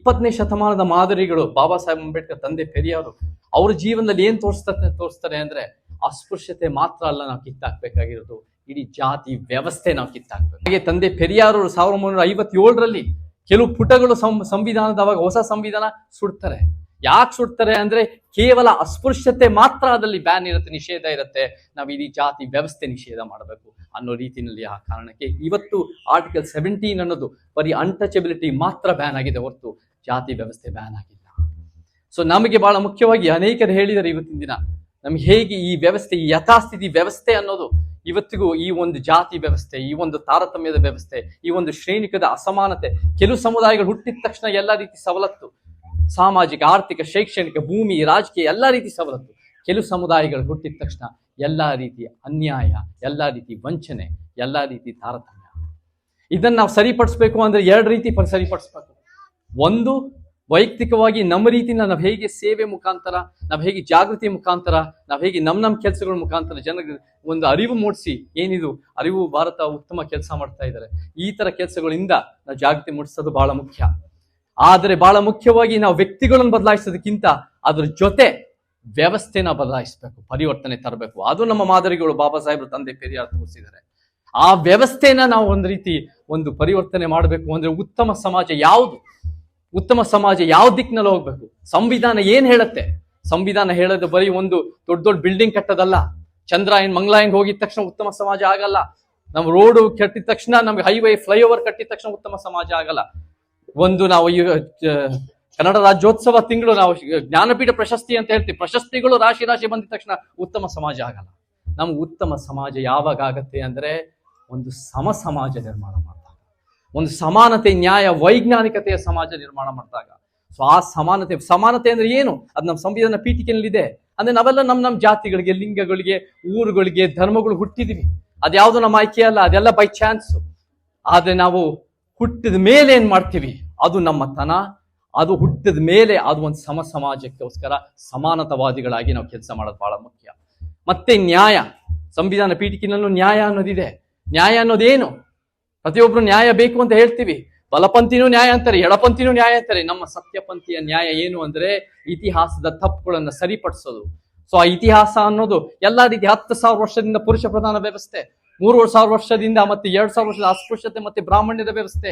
ಇಪ್ಪತ್ತನೇ ಶತಮಾನದ ಮಾದರಿಗಳು ಬಾಬಾ ಸಾಹೇಬ್ ಅಂಬೇಡ್ಕರ್ ತಂದೆ ಪೆರಿಯಾರು, ಅವ್ರ ಜೀವನದಲ್ಲಿ ಏನ್ ತೋರಿಸ್ತಾರೆ ತೋರಿಸ್ತಾರೆ ಅಂದ್ರೆ ಅಸ್ಪೃಶ್ಯತೆ ಮಾತ್ರ ಅಲ್ಲ, ನಾವು ಕಿತ್ತಾಕ್ಬೇಕಾಗಿರೋದು. ಇಡೀ ಜಾತಿ ವ್ಯವಸ್ಥೆ ನಾವು ಕಿತ್ತಾಕ್ಬೇಕು. ಹಾಗೆ ತಂದೆ ಪೆರಿಯಾರು ಸಾವಿರದ ಒಂಬೈನೂರ ಐವತ್ತೇಳರಲ್ಲಿ ಕೆಲವು ಪುಟಗಳು ಸಂವಿಧಾನದ ಅವಾಗ ಹೊಸ ಸಂವಿಧಾನ ಸುಡ್ತಾರೆ. ಯಾಕೆ ಸುಡ್ತಾರೆ ಅಂದ್ರೆ ಕೇವಲ ಅಸ್ಪೃಶ್ಯತೆ ಮಾತ್ರ ಅದರಲ್ಲಿ ಬ್ಯಾನ್ ಇರುತ್ತೆ, ನಿಷೇಧ ಇರುತ್ತೆ. ನಾವು ಇಡೀ ಜಾತಿ ವ್ಯವಸ್ಥೆ ನಿಷೇಧ ಮಾಡಬೇಕು ಅನ್ನೋ ರೀತಿಯಲ್ಲಿ ಆ ಕಾರಣಕ್ಕೆ ಇವತ್ತು ಆರ್ಟಿಕಲ್ ಸೆವೆಂಟೀನ್ ಅನ್ನೋದು ಬರೀ ಅನ್ಟಚಬಿಲಿಟಿ ಮಾತ್ರ ಬ್ಯಾನ್ ಆಗಿದೆ ಹೊರತು ಜಾತಿ ವ್ಯವಸ್ಥೆ ಬ್ಯಾನ್ ಆಗಿಲ್ಲ. ಸೊ ನಮಗೆ ಬಹಳ ಮುಖ್ಯವಾಗಿ ಅನೇಕರು ಹೇಳಿದ್ದಾರೆ ಇವತ್ತಿನ ದಿನ. ನಮ್ಗೆ ಹೇಗೆ ಈ ವ್ಯವಸ್ಥೆ, ಈ ಯಥಾಸ್ಥಿತಿ ವ್ಯವಸ್ಥೆ ಅನ್ನೋದು ಇವತ್ತಿಗೂ ಈ ಒಂದು ಜಾತಿ ವ್ಯವಸ್ಥೆ, ಈ ಒಂದು ತಾರತಮ್ಯದ ವ್ಯವಸ್ಥೆ, ಈ ಒಂದು ಶ್ರೇಣಿಕದ ಅಸಮಾನತೆ, ಕೆಲವು ಸಮುದಾಯಗಳು ಹುಟ್ಟಿದ ತಕ್ಷಣ ಎಲ್ಲ ರೀತಿ ಸವಲತ್ತು. ಸಾಮಾಜಿಕ, ಆರ್ಥಿಕ, ಶೈಕ್ಷಣಿಕ, ಭೂಮಿ, ರಾಜಕೀಯ ಎಲ್ಲ ರೀತಿ ಸವಲತ್ತು. ಕೆಲವು ಸಮುದಾಯಗಳು ಹುಟ್ಟಿದ ತಕ್ಷಣ ಎಲ್ಲ ರೀತಿಯ ಅನ್ಯಾಯ, ಎಲ್ಲ ರೀತಿ ವಂಚನೆ, ಎಲ್ಲ ರೀತಿ ತಾರತಮ್ಯ. ಇದನ್ನು ನಾವು ಸರಿಪಡಿಸ್ಬೇಕು ಅಂದ್ರೆ ಎರಡು ರೀತಿ ಸರಿಪಡಿಸ್ಬೇಕು. ಒಂದು, ವೈಯಕ್ತಿಕವಾಗಿ ನಮ್ಮ ರೀತಿನ ನಾವು ಹೇಗೆ ಸೇವೆ ಮುಖಾಂತರ, ನಾವು ಹೇಗೆ ಜಾಗೃತಿ ಮುಖಾಂತರ, ನಾವು ಹೇಗೆ ನಮ್ಮ ನಮ್ಮ ಕೆಲಸಗಳ ಮುಖಾಂತರ ಜನರಿಗೆ ಒಂದು ಅರಿವು ಮೂಡಿಸಿ ಏನಿದು, ಅರಿವು ಭಾರತ ಉತ್ತಮ ಕೆಲಸ ಮಾಡ್ತಾ ಇದ್ದಾರೆ ಈ ತರ ಕೆಲಸಗಳಿಂದ ನಾವು ಜಾಗೃತಿ ಮೂಡಿಸೋದು ಬಹಳ ಮುಖ್ಯ. ಆದರೆ ಬಹಳ ಮುಖ್ಯವಾಗಿ ನಾವು ವ್ಯಕ್ತಿಗಳನ್ನು ಬದಲಾಯಿಸೋದಕ್ಕಿಂತ ಅದ್ರ ಜೊತೆ ವ್ಯವಸ್ಥೆನ ಬದಲಾಯಿಸಬೇಕು, ಪರಿವರ್ತನೆ ತರಬೇಕು. ಅದು ನಮ್ಮ ಮಾದರಿಗಳು ಬಾಬಾ ಸಾಹೇಬ್ರು ತಂದೆ ಪೆರಿಯಾರ್ ತೋರಿಸಿದ್ದಾರೆ ಆ ವ್ಯವಸ್ಥೆನ ನಾವು ಒಂದು ರೀತಿ ಒಂದು ಪರಿವರ್ತನೆ ಮಾಡಬೇಕು ಅಂದ್ರೆ ಉತ್ತಮ ಸಮಾಜ ಯಾವುದು? ಉತ್ತಮ ಸಮಾಜ ಯಾವ ದಿಕ್ಕಿನಲ್ಲಿ ಹೋಗ್ಬೇಕು? ಸಂವಿಧಾನ ಏನ್ ಹೇಳುತ್ತೆ? ಸಂವಿಧಾನ ಹೇಳೋದು ಬರೀ ಒಂದು ದೊಡ್ಡ ದೊಡ್ಡ ಬಿಲ್ಡಿಂಗ್ ಕಟ್ಟೋದಲ್ಲ. ಚಂದ್ರಾಯನ್ ಮಂಗ್ಲಾಯನ್ ಹೋಗಿದ ತಕ್ಷಣ ಉತ್ತಮ ಸಮಾಜ ಆಗಲ್ಲ. ನಮ್ಮ ರೋಡು ಕಟ್ಟಿದ ತಕ್ಷಣ, ನಮ್ಗೆ ಹೈವೇ ಫ್ಲೈಓವರ್ ಕಟ್ಟಿದ ತಕ್ಷಣ ಉತ್ತಮ ಸಮಾಜ ಆಗಲ್ಲ. ಒಂದು ನಾವು ಈಗ ಕನ್ನಡ ರಾಜ್ಯೋತ್ಸವ ತಿಂಗಳು ನಾವು ಜ್ಞಾನಪೀಠ ಪ್ರಶಸ್ತಿ ಅಂತ ಹೇಳ್ತೀವಿ. ಪ್ರಶಸ್ತಿಗಳು ರಾಶಿ ರಾಶಿ ಬಂದ ತಕ್ಷಣ ಉತ್ತಮ ಸಮಾಜ ಆಗಲ್ಲ. ನಮ್ಗೆ ಉತ್ತಮ ಸಮಾಜ ಯಾವಾಗ ಆಗತ್ತೆ ಅಂದ್ರೆ ಒಂದು ಸಮ ಸಮಾಜ ನಿರ್ಮಾಣ ಮಾಡಿದಾಗ ಒಂದು ಸಮಾನತೆ ನ್ಯಾಯ, ವೈಜ್ಞಾನಿಕತೆಯ ಸಮಾಜ ನಿರ್ಮಾಣ ಮಾಡಿದಾಗ. ಸೊ ಆ ಸಮಾನತೆ ಸಮಾನತೆ ಅಂದ್ರೆ ಏನು? ಅದು ನಮ್ಮ ಸಂವಿಧಾನ ಪೀಠಿಕೆಯಲ್ಲಿದೆ. ಅಂದ್ರೆ ನಾವೆಲ್ಲ ನಮ್ಮ ನಮ್ಮ ಜಾತಿಗಳಿಗೆ, ಲಿಂಗಗಳಿಗೆ, ಊರುಗಳಿಗೆ, ಧರ್ಮಗಳು ಹುಟ್ಟಿದೀವಿ. ಅದ್ಯಾವುದು ನಮ್ಮ ಆಯ್ಕೆ ಅಲ್ಲ? ಅದೆಲ್ಲ ಬೈ ಚಾನ್ಸ್ ಆದ್ರೆ ನಾವು ಹುಟ್ಟಿದ ಮೇಲೆ ಏನ್ ಮಾಡ್ತೀವಿ? ಅದು ನಮ್ಮ ತನ. ಅದು ಹುಟ್ಟಿದ ಮೇಲೆ ಅದು ಒಂದು ಸಮ ಸಮಾಜಕ್ಕೋಸ್ಕರ ಸಮಾನತವಾದಿಗಳಾಗಿ ನಾವು ಕೆಲಸ ಮಾಡೋದು ಬಹಳ ಮುಖ್ಯ. ಮತ್ತೆ ನ್ಯಾಯ. ಸಂವಿಧಾನ ಪೀಠಿಕಿನಲ್ಲೂ ನ್ಯಾಯ ಅನ್ನೋದಿದೆ. ನ್ಯಾಯ ಅನ್ನೋದೇನು? ಪ್ರತಿಯೊಬ್ರು ನ್ಯಾಯ ಬೇಕು ಅಂತ ಹೇಳ್ತೀವಿ. ಬಲಪಂಥಿನೂ ನ್ಯಾಯ ಅಂತಾರೆ, ಎಡಪಂಥಿನೂ ನ್ಯಾಯ ಅಂತಾರೆ. ನಮ್ಮ ಸತ್ಯಪಂಥಿಯ ನ್ಯಾಯ ಏನು ಅಂದ್ರೆ ಇತಿಹಾಸದ ತಪ್ಪುಗಳನ್ನ ಸರಿಪಡಿಸೋದು. ಸೊ ಆ ಇತಿಹಾಸ ಅನ್ನೋದು ಎಲ್ಲಾ ರೀತಿ ಹತ್ತು ಸಾವಿರ ವರ್ಷದಿಂದ ಪುರುಷ ಪ್ರಧಾನ ವ್ಯವಸ್ಥೆ ಮೂರು ಸಾವಿರ ವರ್ಷದಿಂದ ಮತ್ತೆ ಎರಡ್ ಸಾವಿರ ವರ್ಷದ ಅಸ್ಪೃಶ್ಯತೆ ಮತ್ತೆ ಬ್ರಾಹ್ಮಣ್ಯದ ವ್ಯವಸ್ಥೆ,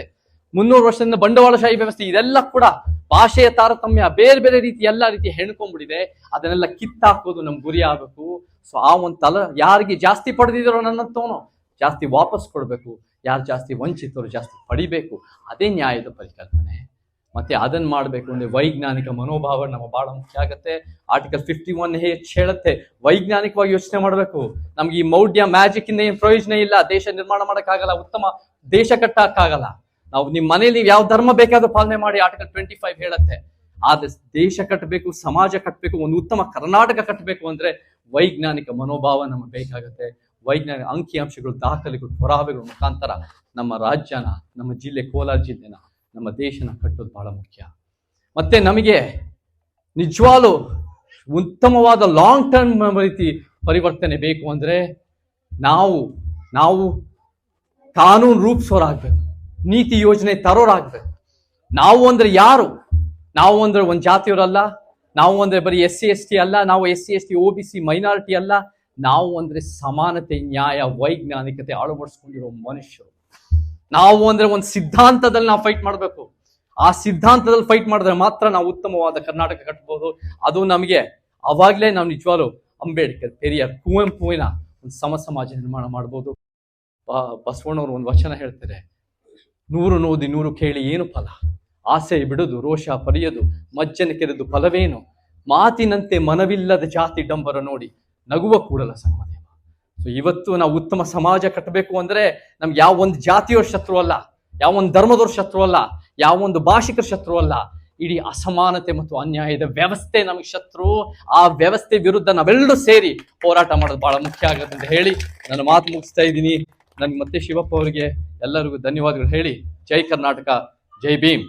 ಮುನ್ನೂರು ವರ್ಷದಿಂದ ಬಂಡವಾಳಶಾಹಿ ವ್ಯವಸ್ಥೆ, ಇದೆಲ್ಲ ಕೂಡ ಭಾಷೆಯ ತಾರತಮ್ಯ ಬೇರೆ ಬೇರೆ ರೀತಿ ಎಲ್ಲಾ ರೀತಿ ಹೆಣ್ಕೊಂಡ್ಬಿಟ್ಟಿದೆ. ಅದನ್ನೆಲ್ಲ ಕಿತ್ತಾಕೋದು ನಮ್ ಗುರಿ ಆಗಬೇಕು. ಸೊ ಆ ಒಂದು ತಲ ಯಾರಿಗೆ ಜಾಸ್ತಿ ಪಡೆದಿದ್ದಾರೋ ನನ್ನಂತವನು ಜಾಸ್ತಿ ವಾಪಸ್ ಕೊಡಬೇಕು, ಯಾರು ಜಾಸ್ತಿ ವಂಚಿತರು ಜಾಸ್ತಿ ಪಡಿಬೇಕು, ಅದೇ ನ್ಯಾಯದ ಪರಿಕಲ್ಪನೆ. ಮತ್ತೆ ಅದನ್ನ ಮಾಡಬೇಕು ಅಂದರೆ ವೈಜ್ಞಾನಿಕ ಮನೋಭಾವ ನಮ್ಮ ಬಹಳ ಮುಖ್ಯ ಆಗುತ್ತೆ. ಆರ್ಟಿಕಲ್ ಫಿಫ್ಟಿ ಒನ್ ಹೆಚ್ಚು ಹೇಳುತ್ತೆ, ವೈಜ್ಞಾನಿಕವಾಗಿ ಯೋಚನೆ ಮಾಡಬೇಕು. ನಮ್ಗೆ ಈ ಮೌಢ್ಯ ಮ್ಯಾಜಿಕ್ ಏನು ಏನ್ ಪ್ರಯೋಜನ ಇಲ್ಲ, ದೇಶ ನಿರ್ಮಾಣ ಮಾಡೋಕ್ಕಾಗಲ್ಲ, ಉತ್ತಮ ದೇಶ ಕಟ್ಟಕ್ಕಾಗಲ್ಲ. ನಾವು ನಿಮ್ಮ ಮನೇಲಿ ಯಾವ ಧರ್ಮ ಬೇಕಾದ್ರೂ ಪಾಲನೆ ಮಾಡಿ ಆರ್ಟಿಕಲ್ ಟ್ವೆಂಟಿ ಫೈವ್ ಹೇಳುತ್ತೆ. ಆದ್ರೆ ದೇಶ ಕಟ್ಟಬೇಕು, ಸಮಾಜ ಕಟ್ಟಬೇಕು, ಒಂದು ಉತ್ತಮ ಕರ್ನಾಟಕ ಕಟ್ಟಬೇಕು ಅಂದ್ರೆ ವೈಜ್ಞಾನಿಕ ಮನೋಭಾವ ನಮಗೆ ಬೇಕಾಗುತ್ತೆ. ವೈಜ್ಞಾನಿಕ ಅಂಕಿಅಂಶಗಳು, ದಾಖಲೆಗಳು, ಪುರಾವೆಗಳ ಮುಖಾಂತರ ನಮ್ಮ ರಾಜ್ಯನ, ನಮ್ಮ ಜಿಲ್ಲೆ ಕೋಲಾರ ಜಿಲ್ಲೆನ, ನಮ್ಮ ದೇಶನ ಕಟ್ಟೋದು ಬಹಳ ಮುಖ್ಯ. ಮತ್ತೆ ನಮಗೆ ನಿಜವಾಗ್ಲೂ ಉತ್ತಮವಾದ ಲಾಂಗ್ ಟರ್ಮ್ ರೀತಿ ಪರಿವರ್ತನೆ ಬೇಕು ಅಂದರೆ ನಾವು ನಾವು ಕಾನೂನು ರೂಪಿಸೋರಾಗ್ಬೇಕು, ನೀತಿ ಯೋಜನೆ ತರೋರಾಗ್ಬೇಕು. ನಾವು ಅಂದರೆ ಯಾರು? ನಾವು ಅಂದರೆ ಒಂದು ಜಾತಿಯವರಲ್ಲ, ನಾವು ಅಂದರೆ ಬರೀ ಎಸ್ ಸಿ ಎಸ್ ಟಿ ಅಲ್ಲ, ನಾವು S C S T O B C minority ಅಲ್ಲ ನಾವು ಅಂದ್ರೆ ಸಮಾನತೆ, ನ್ಯಾಯ, ವೈಜ್ಞಾನಿಕತೆ ಅಳವಡಿಸ್ಕೊಂಡಿರೋ ಮನುಷ್ಯರು. ನಾವು ಅಂದ್ರೆ ಒಂದು ಸಿದ್ಧಾಂತದಲ್ಲಿ ನಾವು ಫೈಟ್ ಮಾಡಬೇಕು. ಆ ಸಿದ್ಧಾಂತದಲ್ಲಿ ಫೈಟ್ ಮಾಡಿದ್ರೆ ಮಾತ್ರ ನಾವು ಉತ್ತಮವಾದ ಕರ್ನಾಟಕ ಕಟ್ಬೋದು. ಅದು ನಮಗೆ ಅವಾಗ್ಲೇ ನಾವು ನಿಜವಾಗ್ಲು ಅಂಬೇಡ್ಕರ್, ಪೆರಿಯಾರ್ ಕುವೆಂಪುವಿನ ಒಂದು ಸಮ ಸಮಾಜ ನಿರ್ಮಾಣ ಮಾಡ್ಬೋದು. ಬಸವಣ್ಣವರು ಒಂದು ವಚನ ಹೇಳ್ತಾರೆ. ನೂರು ನೋದಿ ನೂರು ಕೇಳಿ ಏನು ಫಲ? ಆಸೆ ಬಿಡುದು, ರೋಷ ಪರಿಯದು, ಮಜ್ಜನ ಕೆರೆದು ಫಲವೇನು? ಮಾತಿನಂತೆ ಮನವಿಲ್ಲದ ಜಾತಿ ಡಂಬರ ನೋಡಿ ನಗುವ ಕೂಡಲ ಸಂಗಮದೇವ. ಸೊ ಇವತ್ತು ನಾವು ಉತ್ತಮ ಸಮಾಜ ಕಟ್ಟಬೇಕು ಅಂದ್ರೆ ನಮ್ಗೆ ಯಾವ ಒಂದು ಜಾತಿಯವ್ರ ಶತ್ರು ಅಲ್ಲ, ಯಾವ ಒಂದು ಧರ್ಮದವ್ರ ಶತ್ರು ಅಲ್ಲ, ಯಾವ ಒಂದು ಭಾಷಿಕರ ಶತ್ರು ಅಲ್ಲ, ಇಡೀ ಅಸಮಾನತೆ ಮತ್ತು ಅನ್ಯಾಯದ ವ್ಯವಸ್ಥೆ ನಮಗೆ ಶತ್ರು. ಆ ವ್ಯವಸ್ಥೆ ವಿರುದ್ಧ ನಾವೆಲ್ಲರೂ ಸೇರಿ ಹೋರಾಟ ಮಾಡೋದು ಬಹಳ ಮುಖ್ಯ ಆಗುತ್ತೆ ಅಂತ ಹೇಳಿ ನನ್ನ ಮಾತು ಮುಗಿಸ್ತಾ ಇದ್ದೀನಿ. ನನ್ಗೆ ಮತ್ತೆ ಶಿವಪ್ಪ ಅವರಿಗೆ ಎಲ್ಲರಿಗೂ ಧನ್ಯವಾದಗಳು ಹೇಳಿ. ಜೈ ಕರ್ನಾಟಕ, ಜೈ ಭೀಮ್.